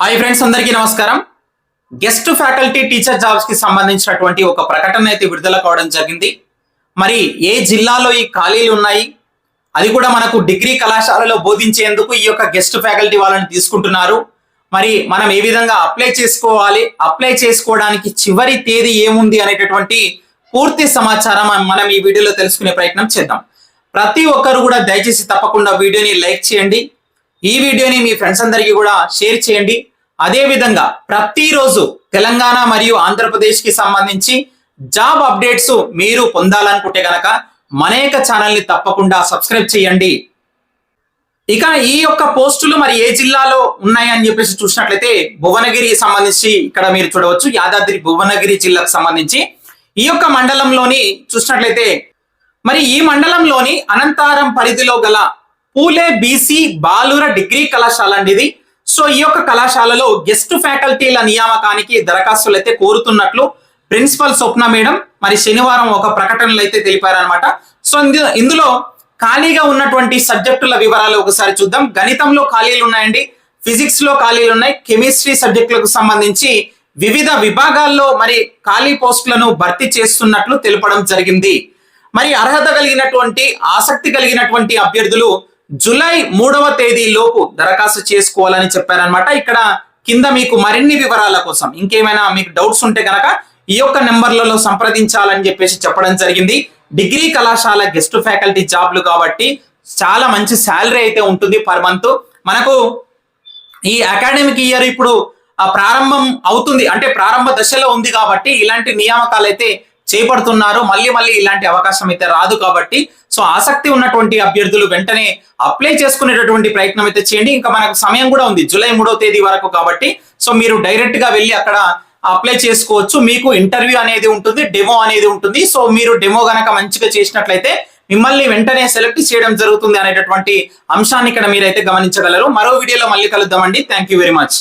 Hi friends అందరికీ నమస్కారం. Guest faculty teacher జాబ్స్కి సంబంధించినటువంటి ఒక ప్రకటన అయితే విడుదల కావడం జరిగింది. మరి ఏ జిల్లాలో ఈ ఖాళీలు ఉన్నాయి? అది కూడా మనకు డిగ్రీ కళాశాలలో బోధించేందుకు ఈ యొక్క గెస్ట్ ఫ్యాకల్టీ వాళ్ళని తీసుకుంటున్నారు. మరి మనం ఏ విధంగా అప్లై చేసుకోవాలి? అప్లై చేసుకోవడానికి చివరి తేదీ ఏముంది అనేటటువంటి పూర్తి సమాచారం మనం ఈ వీడియోలో తెలుసుకునే ప్రయత్నం చేద్దాం. ప్రతి ఒక్కరు కూడా దయచేసి తప్పకుండా వీడియోని లైక్ చేయండి. ఈ వీడియోని మీ ఫ్రెండ్స్ అందరికీ కూడా షేర్ చేయండి. అదే విధంగా ప్రతిరోజు తెలంగాణ మరియు ఆంధ్రప్రదేశ్కి సంబంధించి జాబ్ అప్డేట్స్ మీరు పొందాలనుకుంటే గనక మనేక ఛానల్ని తప్పకుండా సబ్స్క్రైబ్ చేయండి. ఇక ఈ యొక్క పోస్టులు మరి ఏ జిల్లాలో ఉన్నాయని చెప్పేసి చూసినట్లయితే భువనగిరి సంబంధించి ఇక్కడ మీరు చూడవచ్చు. యాదాద్రి భువనగిరి జిల్లాకు సంబంధించి ఈ యొక్క మండలంలోని చూసినట్లయితే మరి ఈ మండలంలోని అనంతారం పరిధిలో గల పూలే బీసీ బాలుర డిగ్రీ కళాశాల అండి ఇది సో ఈ యొక్క కళాశాలలో గెస్ట్ ఫ్యాకల్టీల నియామకానికి దరఖాస్తులు అయితే కోరుతున్నట్లు ప్రిన్సిపల్ స్వప్న మేడం మరి శనివారం ఒక ప్రకటనలు అయితే తెలిపారనమాట సో ఇందులో ఖాళీగా ఉన్నటువంటి సబ్జెక్టుల వివరాలు ఒకసారి చూద్దాం. గణితంలో ఖాళీలు ఉన్నాయండి. ఫిజిక్స్లో ఖాళీలు ఉన్నాయి. కెమిస్ట్రీ సబ్జెక్టులకు సంబంధించి వివిధ విభాగాల్లో మరి ఖాళీ పోస్టులను భర్తీ చేస్తున్నట్లు తెలపడం జరిగింది. మరి అర్హత కలిగినటువంటి ఆసక్తి కలిగినటువంటి అభ్యర్థులు జులై మూడవ తేదీ లోపు దరఖాస్తు చేసుకోవాలని చెప్పారనమాట ఇక్కడ కింద మీకు మరిన్ని వివరాల కోసం ఇంకేమైనా మీకు డౌట్స్ ఉంటే కనుక ఈ యొక్క నెంబర్లలో సంప్రదించాలని చెప్పేసి చెప్పడం జరిగింది. డిగ్రీ కళాశాల గెస్ట్ ఫ్యాకల్టీ జాబ్లు కాబట్టి చాలా మంచి శాలరీ అయితే ఉంటుంది పర్ మంత్. మనకు ఈ అకాడమిక్ ఇయర్ ఇప్పుడు ప్రారంభం అవుతుంది అంటే ప్రారంభ దశలో ఉంది కాబట్టి ఇలాంటి నియామకాలు అయితే చేపడుతున్నారు. మళ్ళీ మళ్ళీ ఇలాంటి అవకాశం అయితే రాదు కాబట్టి సో ఆసక్తి ఉన్నటువంటి అభ్యర్థులు వెంటనే అప్లై చేసుకునేటటువంటి ప్రయత్నం అయితే చేయండి. ఇంకా మనకు సమయం కూడా ఉంది. జూలై మూడో తేదీ వరకు కాబట్టి సో మీరు డైరెక్ట్గా వెళ్ళి అక్కడ అప్లై చేసుకోవచ్చు. మీకు ఇంటర్వ్యూ అనేది ఉంటుంది డెమో అనేది ఉంటుంది. సో మీరు డెమో గనక మంచిగా చేసినట్లయితే మిమ్మల్ని వెంటనే సెలెక్ట్ చేయడం జరుగుతుంది అనేటటువంటి అంశాన్ని ఇక్కడ మీరైతే గమనించగలరు. మరో వీడియోలో మళ్ళీ కలుద్దామండి. Thank you very much